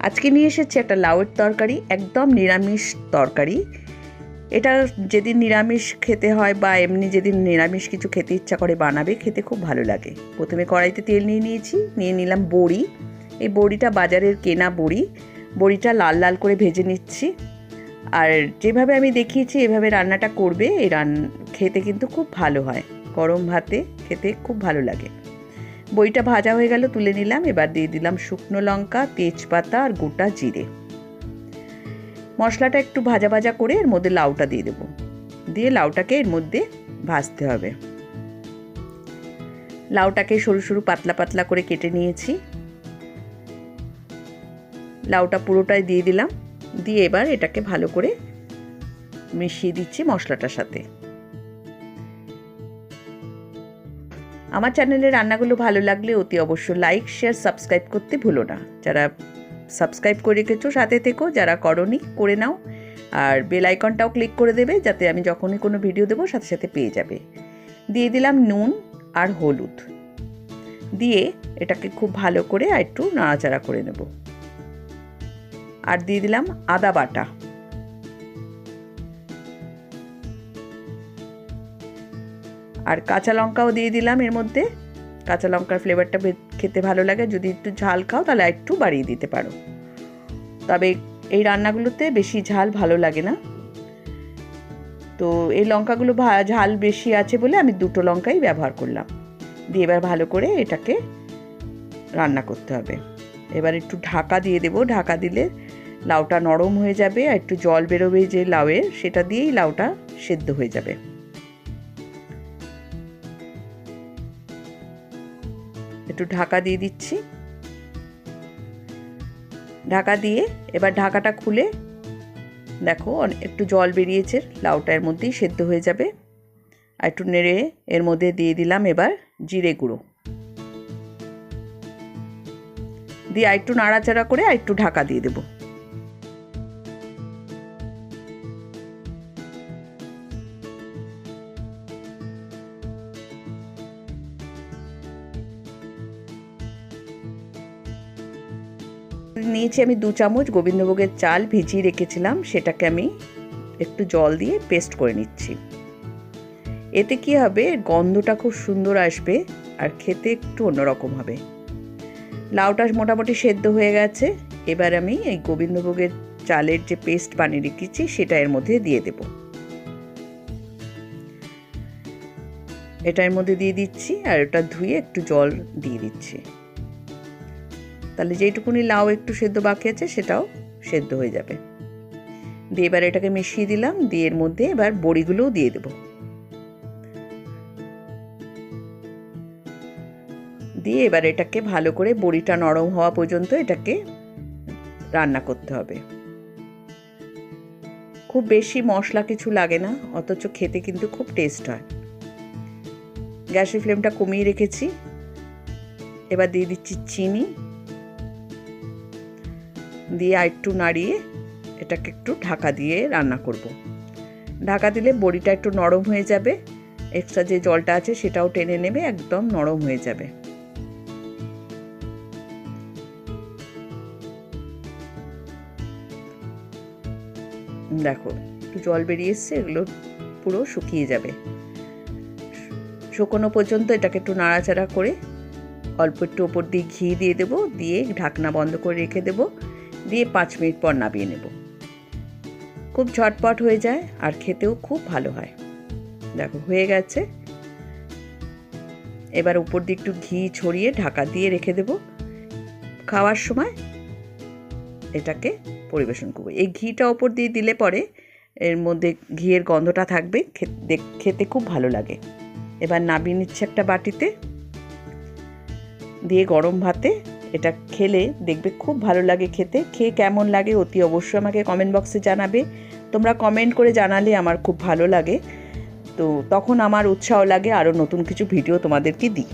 আজকে নিয়ে এসেছি একটা লাউয়ের তরকারি, একদম নিরামিষ তরকারি। এটা যেদিন নিরামিষ খেতে হয় বা এমনি যেদিন নিরামিষ কিছু খেতে ইচ্ছা করে বানাবে, খেতে খুব ভালো লাগে। প্রথমে কড়াইতে তেল নিয়ে নিয়েছি, নিয়ে নিলাম বড়ি। এই বড়িটা বাজারের কেনা বড়ি। বড়িটা লাল লাল করে ভেজে নিচ্ছি। আর যেভাবে আমি দেখিয়েছি, এভাবে রান্নাটা করবে, এই রান, খেতে কিন্তু খুব ভালো হয়। গরম ভাতে খেতে খুব ভালো লাগে। বইটা ভাজা হয়ে গেল, তুলে নিলাম। এবার দিয়ে দিলাম শুকনো লঙ্কা, তেজপাতা আর গোটা জিরে। মশলাটা একটু ভাজা ভাজা করে এর মধ্যে লাউটা দিয়ে দেবো। দিয়ে লাউটাকে এর মধ্যে ভাজতে হবে। লাউটাকে সরু সরু পাতলা পাতলা করে কেটে নিয়েছি। লাউটা পুরোটাই দিয়ে দিলাম। দিয়ে এবার এটাকে ভালো করে মিশিয়ে দিচ্ছি মশলাটার সাথে। আমার চ্যানেলের রান্নাগুলো ভালো লাগলে অতি অবশ্য লাইক শেয়ার সাবস্ক্রাইব করতে ভুলো না। যারা সাবস্ক্রাইব করে রেখেছো, সাথে থেকো। যারা করনি, করে নাও। আর বেল আইকনটাও ক্লিক করে দেবে, যাতে আমি যখনই কোনো ভিডিও দেবো, সাথে সাথে পেয়ে যাবে। দিয়ে দিলাম নুন আর হলুদ। দিয়ে এটাকে খুব ভালো করে আর একটু নাড়াচাড়া করে নেব। আর দিয়ে দিলাম আদা বাটা। আর কাঁচা লঙ্কাও দিয়ে দিলাম এর মধ্যে। কাঁচা লঙ্কার ফ্লেভারটা খেতে ভালো লাগে। যদি একটু ঝাল খাও তাহলে একটু বাড়িয়ে দিতে পারো। তবে এই রান্নাগুলোতে বেশি ঝাল ভালো লাগে না। তো এই লঙ্কাগুলো ঝাল বেশি আছে বলে আমি দুটো লঙ্কাই ব্যবহার করলাম। দিয়ে এবার ভালো করে এটাকে রান্না করতে হবে। এবার একটু ঢাকা দিয়ে দেবো। ঢাকা দিলে লাউটা নরম হয়ে যাবে আর একটু জল বেরোবে যে লাউয়ের, সেটা দিয়েই লাউটা সেদ্ধ হয়ে যাবে। একটু ঢাকা দিয়ে দিচ্ছি। ঢাকা দিয়ে এবার ঢাকাটা খুলে দেখো একটু জল বেরিয়েছে, লাউটা এর মধ্যেই সেদ্ধ হয়ে যাবে। আর একটু নেড়ে এর মধ্যে দিয়ে দিলাম এবার জিরে গুঁড়ো। দিয়ে আর একটু নাড়াচাড়া করে আর একটু ঢাকা দিয়ে দেবো। নিয়েছি আমি দু চামচ গোবিন্দভোগের চাল ভিজিয়ে রেখেছিলাম, সেটাকে আমি একটু জল দিয়ে পেস্ট করে নিচ্ছি। এতে কি হবে, গন্ধটা খুব সুন্দর আসবে আর খেতে একটু অন্যরকম হবে। লাউটা মোটামুটি সেদ্ধ হয়ে গেছে, এবার আমি এই গোবিন্দভোগের চালের যে পেস্ট বানিয়ে রেখেছি, সেটা এর মধ্যে দিয়ে দেব। এটা এর মধ্যে দিয়ে দিচ্ছি আর ওটা ধুয়ে একটু জল দিয়ে দিচ্ছি। তাহলে যেইটুকুনি লাউ একটু সেদ্ধ বাকি আছে, সেটাও সেদ্ধ হয়ে যাবে। দিয়ে এবার এটাকে মিশিয়ে দিলাম, দিয়ে এর মধ্যে এবার বড়িগুলোও দিয়ে দেব। দিয়ে এবার এটাকে ভালো করে বড়িটা নরম হওয়া পর্যন্ত এটাকে রান্না করতে হবে। খুব বেশি মশলা কিছু লাগে না, অথচ খেতে কিন্তু খুব টেস্ট হয়। গ্যাসের ফ্লেমটা কমিয়ে রেখেছি। এবার দিয়ে দিচ্ছি চিনি। দিয়ে একটু নাড়িয়ে এটাকে একটু ঢাকা দিয়ে রান্না করব। ঢাকা দিলে বড়িটা একটু নরম হয়ে যাবে। এক্সট্রা যে জলটা আছে সেটাও টেনে নেবে, একদম নরম হয়ে যাবে। দেখো, একটু জল বেরিয়ে এসছে, এগুলো পুরো শুকিয়ে যাবে। শুকনো পর্যন্ত এটাকে একটু নাড়াচাড়া করে অল্প একটু ওপর দিয়ে ঘি দিয়ে দেবো, দিয়ে ঢাকনা বন্ধ করে রেখে দেবো। দিয়ে পাঁচ মিনিট পর নামিয়ে নেব। খুব ঝটপট হয়ে যায় আর খেতেও খুব ভালো হয়। দেখো, হয়ে গেছে। এবার উপর দিয়ে একটু ঘি ছড়িয়ে ঢাকা দিয়ে রেখে দেব। খাওয়ার সময় এটাকে পরিবেশন করব। এই ঘিটা ওপর দিয়ে দিলে পরে এর মধ্যে ঘিয়ের গন্ধটা থাকবে খেতে খুব ভালো লাগে। এবার নামিয়ে নিচ্ছে একটা বাটিতে। দিয়ে গরম ভাতে এটা খেলে দেখবে খুব ভালো লাগে খেতে। খেয়ে কেমন লাগে অতি অবশ্যই আমাকে কমেন্ট বক্সে জানাবে। তোমরা কমেন্ট করে জানালে আমার খুব ভালো লাগে। তো তখন আমার উৎসাহ লাগে আরও নতুন কিছু ভিডিও তোমাদেরকে দিই।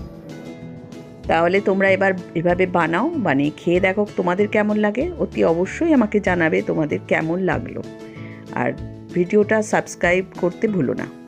তাহলে তোমরা এবার এভাবে বানাও, বানিয়ে খেয়ে দেখো তোমাদের কেমন লাগে। অতি অবশ্যই আমাকে জানাবে তোমাদের কেমন লাগল। আর ভিডিওটা সাবস্ক্রাইব করতে ভুলো না।